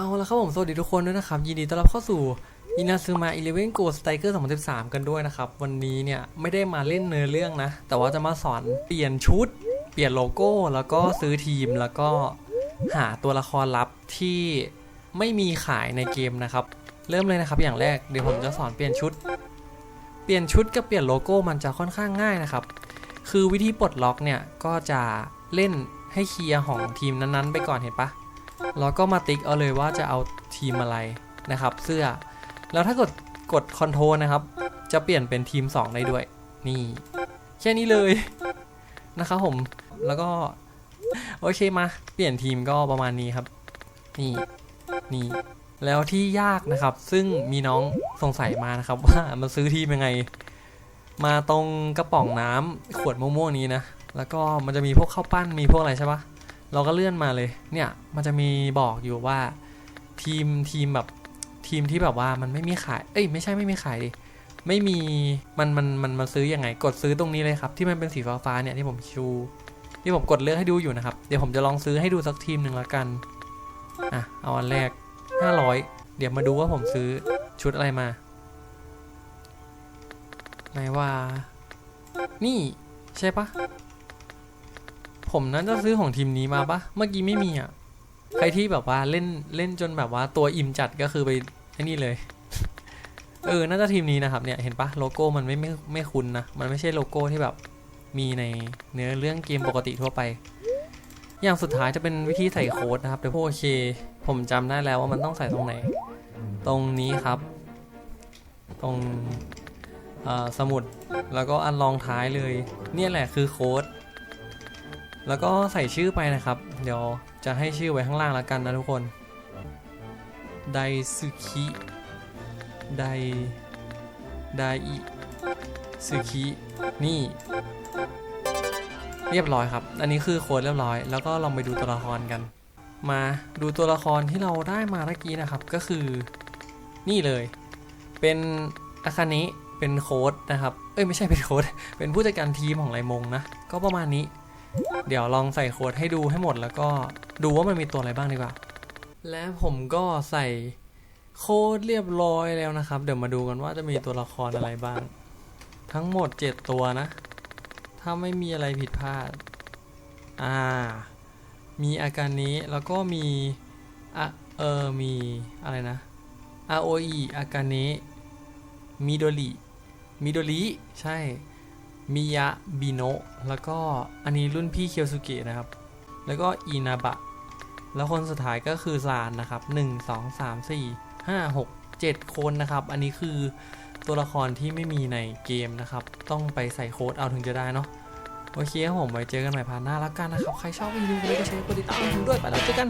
เอาละครับผมสวัสดีทุกคนด้วยนะครับ ยินดีต้อนรับเข้าสู่อินาซึมา11 Go Striker 2013 กันด้วยนะครับ วันนี้เนี่ย ไม่ได้มาเล่นเนื้อเรื่องนะ แต่ว่าจะมาสอนเปลี่ยนชุด เปลี่ยนโลโก้ แล้วก็ซื้อทีมแล้วก็หาตัวละครลับที่ไม่มีขายในเกมนะครับ เริ่มเลยนะครับอย่างแรกเดี๋ยวผมจะสอนเปลี่ยนชุด เปลี่ยนชุดกับเปลี่ยนโลโก้มันจะค่อนข้างง่ายนะครับ คือวิธีปลดล็อกเนี่ยก็จะเล่นให้เคลียร์ของทีมนั้นๆ ไปก่อนเห็นปะ แล้วก็มาติ๊กเอาเลยว่าจะเอาทีมอะไรนะครับ เสื้อ แล้วถ้ากดกดคอนโทรนะครับ จะเปลี่ยนเป็นทีม 2 ได้ด้วย นี่แค่นี้เลยนะครับผมแล้วก็โอเคมา เปลี่ยนทีมก็ประมาณนี้ครับ นี่นี่แล้วที่ยากนะครับ ซึ่งมีน้องสงสัยมานะครับ ว่ามันซื้อทีมยังไง มาตรงกระป๋องน้ำขวดม่วงๆนี้นะแล้วก็มันจะมีพวกข้าวปั้นมีพวกอะไรใช่ปะ เราก็เลื่อนมาเลย เนี่ยมันจะมีบอกอยู่ว่าทีมทีมแบบทีมที่แบบว่ามันไม่มีขาย เอ้ยไม่ใช่ไม่มีขายดิ ไม่มีมันมันมันมาซื้ออยังไง กดซื้อตรงนี้เลยครับ ที่มันเป็นสีฟ้าๆเนี่ยที่ผมชูที่ผมกดเลือกให้ดูอยู่นะครับ เดี๋ยวผมจะลองซื้อให้ดูสักทีมหนึ่งละกัน อะ เอาอันแรก 500 เดี๋ยวมาดูว่าผมซื้อชุดอะไรมาไหนว่า นี่ใช่ปะ ผมนั้นจะซื้อของทีมนี้มาปะเมื่อกี้ไม่มีอะ ใครที่แบบว่าเล่นเล่นจนแบบว่าตัวอิ่มจัดก็คือไปไอ้นี่เลย เออ น่าจะทีมนี้นะครับ เนี่ยเห็นปะโลโก้มันไม่ไม่ไม่คุ้นนะ มันไม่ใช่โลโก้ที่แบบมีในเนื้อเรื่องเกมปกติทั่วไป อย่างสุดท้ายจะเป็นวิธีใส่โค้ดนะครับเดี๋ยวพวกโอเค ผมจำได้แล้วว่ามันต้องใส่ตรงไหน ตรงนี้ครับ ตรงเอ่อสมุดแล้วก็อันรองท้ายเลย เนี่ยแหละคือโค้ด แล้วก็ใส่ชื่อไปนะครับ เดี๋ยวจะให้ชื่อไว้ข้างล่างแล้วกันนะทุกคน ไดซึคิ ได ไดอิซึคิ นี่ เรียบร้อยครับ อันนี้คือโค้ดเรียบร้อย แล้วก็ลองไปดูตัวละครกัน มาดูตัวละครที่เราได้มาเมื่อกี้นะครับ ก็คือ นี่เลย เป็นอาคานิเป็นโค้ดนะครับ เอ้ยไม่ใช่เป็นโค้ดเป็นผู้จัดการทีมของไรมงนะ ก็ประมาณนี้ เดี๋ยวลองใส่โคดให้ดูให้หมดแล้วก็ดูว่ามันมีตัวอะไรบ้างดีกว่า และผมก็ใส่โค้ดเรียบร้อยแล้วนะครับ เดี๋ยวมาดูกันว่าจะมีตัวละครอะไรบ้าง ทั้งหมด 7 ตัวนะ ถ้าไม่มีอะไรผิดพลาด อ่า มีอาการนี้แล้วก็มีอะเออมีอะไรนะ ROE อากาเนะมิโดริมิโดริใช่ มิยะบิโนะแล้วก็อันนี้รุ่นพี่เคียวสุเกะนะครับ แล้วก็อินาบะ แล้วคนสุดท้ายก็คือซานนะครับ 1 2 3 4 5 6 7 คนนะครับ อันนี้คือตัวละครที่ไม่มีในเกมนะครับ ต้องไปใส่โค้ดเอาถึงจะได้เนาะโอเคครับผมไว้เจอกันใหม่พาร์ทหน้าแล้วกันนะครับ ใครชอบวิดีโอก็ไลค์กดแชร์กดติดตามผมด้วยไปแล้วเจอกัน